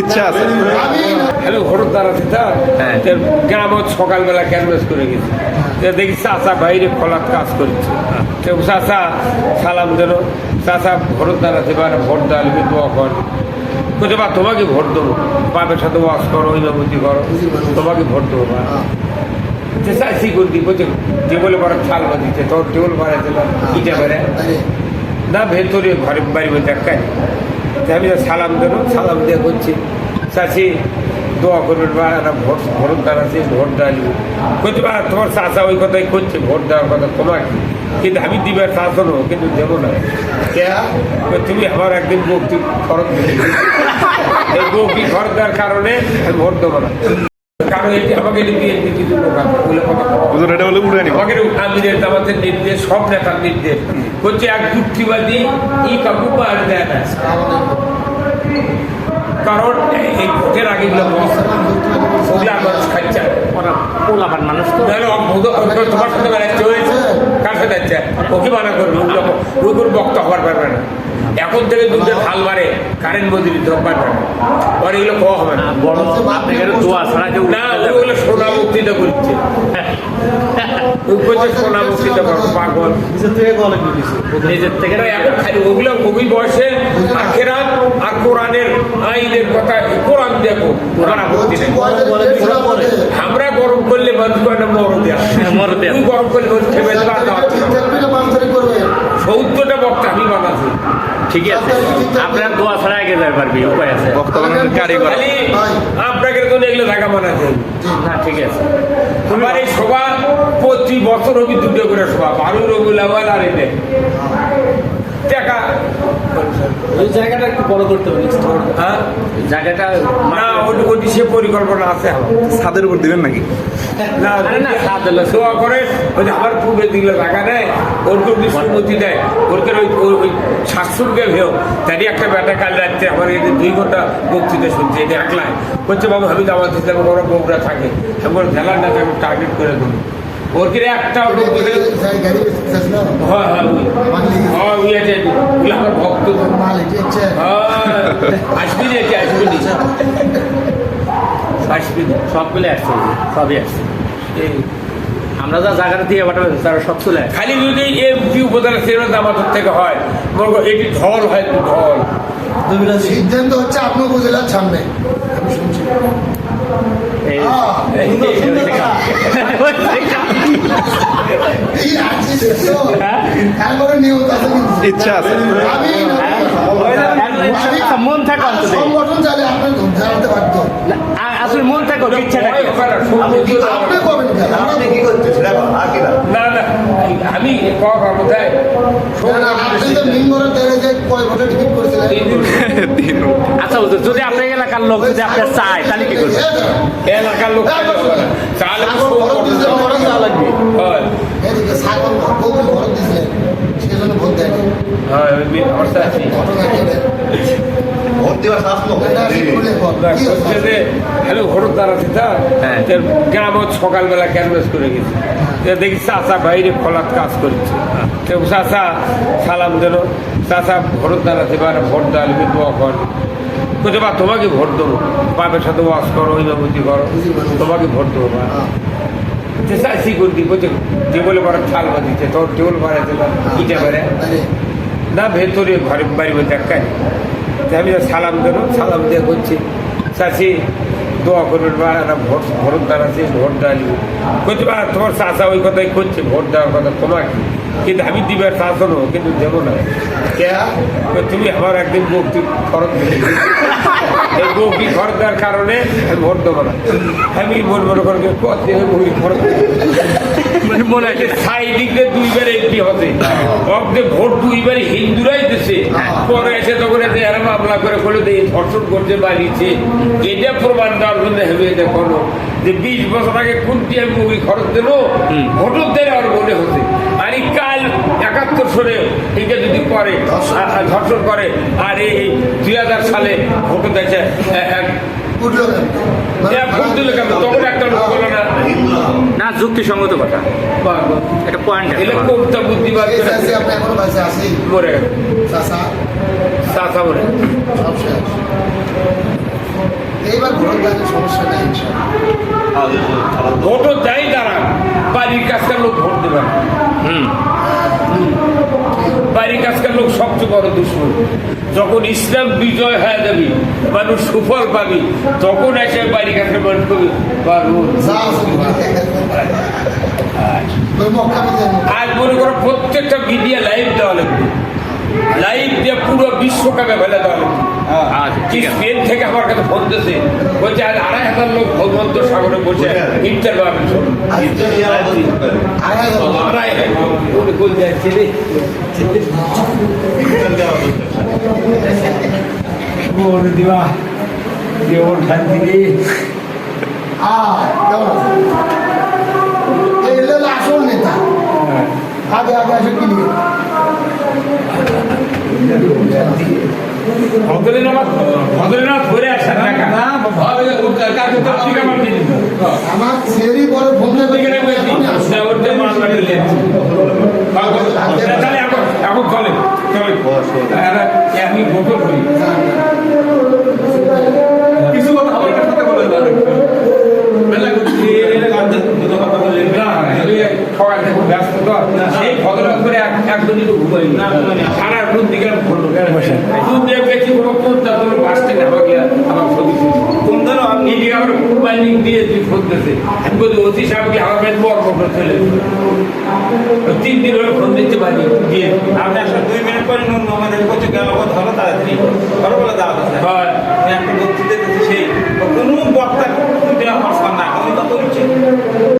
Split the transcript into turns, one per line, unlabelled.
ইচ্ছা আছে।
হ্যালো হরদার আছে
হ্যাঁ।
গ্রাম সকালবেলা ক্যানভাস করে গেছি। দেখি চাচা বাইরে খোলার কাজ করছে। তো চাচা সালাম দিল। চাচা ভোটদার আছে বা ভোট দেওয়া দোয়া কর। বলছে বা তোমাকে ভোট দেবো। বাপের সাথে ওয়াশ করো ইমামতি করো। তোমাকে ভোট দেবো চাইছি করতি বলছে টেবলে পরে থাল বাঁধিছে তোর টেবল ভাড়া ইটা বেড়ে না ভেতরে ঘরে বাড়ি বলতে একাই আমি সালাম দেবো সালাম দিয়ে করছি। চাষি দোয়া করবেন বা একটা ভোট ভোট দাঁড়াচ্ছে ভোট দাঁড়িয়ে করতে বা তোমার চাষা ওই কথাই করছে ভোট দেওয়ার কথা তোমার কি? কিন্তু আমি দিবার শাসনও কিন্তু দেবো না। তো তুমি আমার একদিন বক্তি খরচ দিলে। এই বক্তি খরচ দেওয়ার কারণে আমি ভোট দেবো না। কারণ এটি আমাকে বিএনপি কথা
এটা বলে উড়ে নিব।
আমিরের জামাতের নির্দেশ সব নেতার নির্দেশ। হচ্ছে এক যুক্তিবাদী ই কাকু আর দেয় না। কারণ এই ভোটের আগে খাচ্ছে।
পোলাপান মানুষ তো।
তোমার সাথে বেড়াচ্ছে। হয়েছে যাচ্ছে। ওকে মানা করবে ওগুলো ওগুলো বক্ত হওয়ার পারবে না। এখন থেকে দুধের হাল মারে কারেন্ট মজুরি ধর পারবে আর এগুলো কওয়া হবে না। ওগুলো সোনা মুক্তিটা করছে। সোনা মুক্তিটা পাগল।
নিজের থেকে
এখন খালি ওগুলো ওই বয়সে আখেরাত কোরআনের আইনের কথা কোরআন দেখো কোরআন আমরা গরম করলে মানুষ করে না মরো দেয়া। তুই গরম করলে। সত্তরটা বক্তা আমি বানাচ্ছি
ঠিকই আছে। আপনার দোয়া ছাড়া আগে যাবে পারবি উপায় আছে।
আপনাকে তো এগুলো টাকা বানাতে
না ঠিক আছে।
আমার এই সভা প্রতি বছর হবি দুটো করে সভা বারো রবি লাগাল আর এনে টাকা
ওই জায়গাটা একটু বড় করতে হবে
হ্যাঁ?
জায়গাটা
না ওটি ওটি সে পরিকল্পনা আছে।
ছাদের উপর দিবেন নাকি?
না
না, সাত হলো।
দোয়া করে ওই যে আমার পূর্বে দিলে টাকা দেয় ওরকে দৃষ্টিমতি দেয়। ওরকে ওই ওই- শাশুড়কে ভেও। তারই একটা বেটা কাল রাত্রে আমার এই যে দুই ঘণ্টা বক্তৃতা শুনছে এটা একলাই। বলছে বাবু আমি দাওয়াত দিতে ওরা বউরা থাকে। এখন খেলার না আমি টার্গেট করে দেবো। ওরকে একটা হয় হয় হয়। আছে। আমার ভক্ত। তো। হ্যাঁ, আসবি রে কে আসবি নি আসবি
সবগুলো আসছে সবই আসছে।
এই
আমরা যা জায়গাটা দিয়ে পাঠাবেন তারা সব চলে
খালি যদি এমপি উপজেলা সিনেমা আমাদের থেকে হয় করো এটি ঢল হয় একটু ঢল।
সিদ্ধান্ত হচ্ছে আপনার উপজেলার সামনে। আমি শুনছি।
ইচ্ছা আছে।
মন থাকা
সংগঠন চাইলে আপনার জানাতে পারতো
আসলে মন থাকো। ইচ্ছাটা কি?
না,
আপনি
না না। আমি কথা কোথায়
আপনি
আচ্ছা যদি আপনার এলাকার লোক যদি আপনার চায় তাহলে কি করবেন
এলাকার লোক। হয়।
সেজন্য ভোট দেয়নি।
হয় আমি অবস্থা আছি
ঘটনা কি এটা? এটা আসলে খুলে বল। কি
হচ্ছে যে হ্যালো হরদার আছে তা
হ্যাঁ।
গ্রাম সকালবেলা ক্যানভাস করে গেছি। তো দেখি চাচা বাইরে খোলার কাজ করছে। তো চাচা সালাম দিল চাচা ভোটদার আছে বা ভোট লিখে দোয়া কর। বলছে বা তোমাকে ভোট দেবো। বাপের সাথে ওয়াশ করো ইমামতি করো। তোমাকে ভোট দেবো বা। বলছে টেবলে পরে থাল বাঁধিছে তোর টেবল ভাড়া দিলাম। ইটা না ভেতরে ঘরে বাড়ি বলতে একাই আমি সালাম দেবো সালাম দিয়ে করছি চাষি দোয়া করবেন বা একটা ভোট ভোট দাঁড়াচ্ছে ভোট দাঁড়িয়ে করতে বা তোমার চাষা ওই কথাই করছে ভোট দেওয়ার কথা তোমার কি? কিন্তু আমি দিবার শাসনও কিন্তু দেবো না। কে? তুমি আমার একদিন বক্তি খরচ দিলে। এই বক্তি খরচ দেওয়ার কারণে আমি ভোট দেবো না। আমি মন মনে করে কত দিনে বই খরচ
মানে
সাইডিকে দুইবার এমপি হবে। অব্দে ভোট দুইবার হিন্দুরাই দিছে। পরে এসে তখন মামলা করে যে এই ধর্ষণ করতে বাড়িছে এটা প্রমাণ দেওয়ার জন্য হেবে দেখো যে বিশ বছর আগে কোনটি আমি মুভি খরচ দিল ভোটর দেয় আর মনে হচ্ছে। আর এই কাল একাত্তর সনে এটা যদি করে ধর্ষণ করে। আর এই দুই হাজার সালে ভোট
কেন
তখন একটা লোক না
না যুক্তিসঙ্গত কথা। একটা পয়েন্ট
বুদ্ধিবাদ
শেষ আছে আপনি এখনও কাছে আসি
মরে চাচা। মরে
সব শেষ। এইবার ভোট সমস্যা নেই।
ভোটও বাড়ির কাছকার লোক ভোট দেবে না।
হুম।
বাড়ির কাছকার লোক সবচেয়ে বড় দুশ্মন। যখন ইসলাম বিজয় হয়ে যাবে মানুষ সুফল পাবি তখন এসে বাড়ির কাছে মানুষ করবি বাবু
যা আছে ওই মক্কা বিজয়
আজ মনে করো প্রত্যেকটা মিডিয়া লাইভ দেওয়া লাগবে লাইভ দিয়ে বিশ্বকাপে ফেলে
আচ্ছা
কি স্পেন থেকে আমার কাছে ফোন দিয়েছে বলছে আজ আড়াই হাজার লোক ভগবন্ত সাগরে বসে ইফতার পাবেন
আড়াই হাজার।
আড়াই হাজার। ওরে
আছেন? আসল নেতা। আগে আগে আসে কি
আমার
বড় ফোন
এখন চলে চলে আমি গোপন করি
কিছু কথা আমার সাথে বলে
ব্যস্ত তো। সেই ভদ্রতা করে এক- একদিনই তো ঘুমাই নি। দিকে আমি ঘুরলো। দুধ দিয়ে বেশি কোনো কোনটা তোর বাঁচতে না আমাকে আমার ছবি
কোন ধরো আমি
এদিকে আমার কুরবানি দিয়ে তুই ফোন দিতে আমি বলি অতি সাহেবকে আমার মেয়ে বড় করে চলে তিন দিন হলে ফোন দিতে পারি দিয়ে
আপনি আসলে দুই মিনিট পরে নুন আমাদের কোচে গেল কথা হলো তাড়াতাড়ি বলে দাওয়া
হয়।